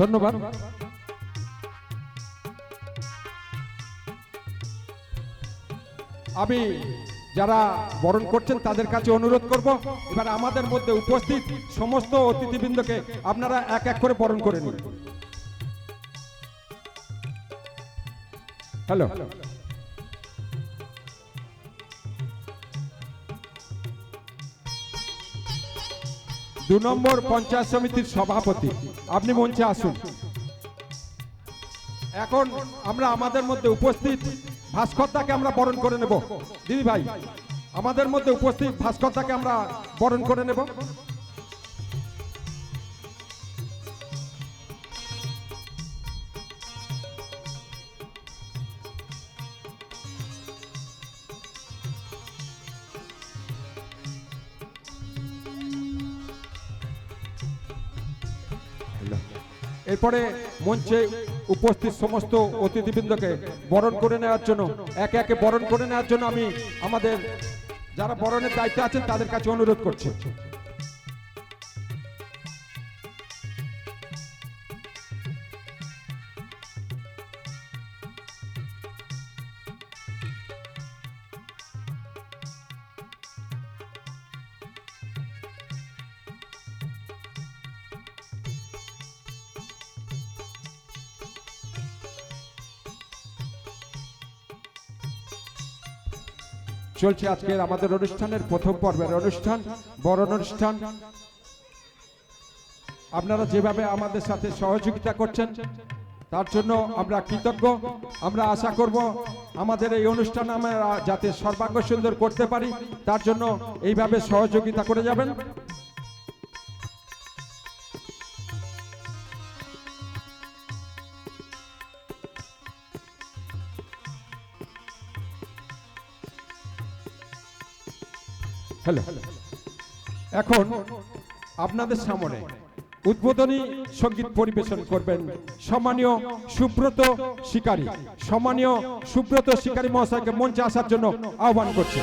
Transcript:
ধন্যবাদ। আমি যারা বরণ করছেন তাদের কাছে অনুরোধ করব, এবার আমাদের মধ্যে উপস্থিত সমস্ত অতিথিবৃন্দকে আপনারা এক এক করে বরণ করে নিন। হ্যালো। দু নম্বর পঞ্চায়েত সমিতির সভাপতি। আপনি মঞ্চে আসুন। এখন আমরা আমাদের মধ্যে উপস্থিত ভাস্করদাকে আমরা বরণ করে নেব। দিদি ভাই, আমাদের মধ্যে উপস্থিত ভাস্করদাকে আমরা বরণ করে নেব। এরপরে মঞ্চে উপস্থিত সমস্ত অতিথিবৃন্দকে বরণ করে নেওয়ার জন্য, একে একে বরণ করে নেওয়ার জন্য আমি আমাদের যারা বরণের দায়িত্বে আছেন তাদের কাছে অনুরোধ করছি। চলছে আজকের আমাদের অনুষ্ঠানের প্রথম পর্বের অনুষ্ঠান বড় অনুষ্ঠান। আপনারা যেভাবে আমাদের সাথে সহযোগিতা করছেন, তার জন্য আমরা কৃতজ্ঞ। আমরা আশা করব আমাদের এই অনুষ্ঠান আমরা যাতে সর্বাঙ্গ সুন্দর করতে পারি, তার জন্য এইভাবে সহযোগিতা করে যাবেন। হ্যালো এখন আপনাদের সামনে উদ্বোধনী সংগীত পরিবেশন করবেন সম্মানীয় সুব্রত শিকারী। সম্মানীয় সুব্রত শিকারী মহাশয়কে মঞ্চে আসার জন্য আহ্বান করছে।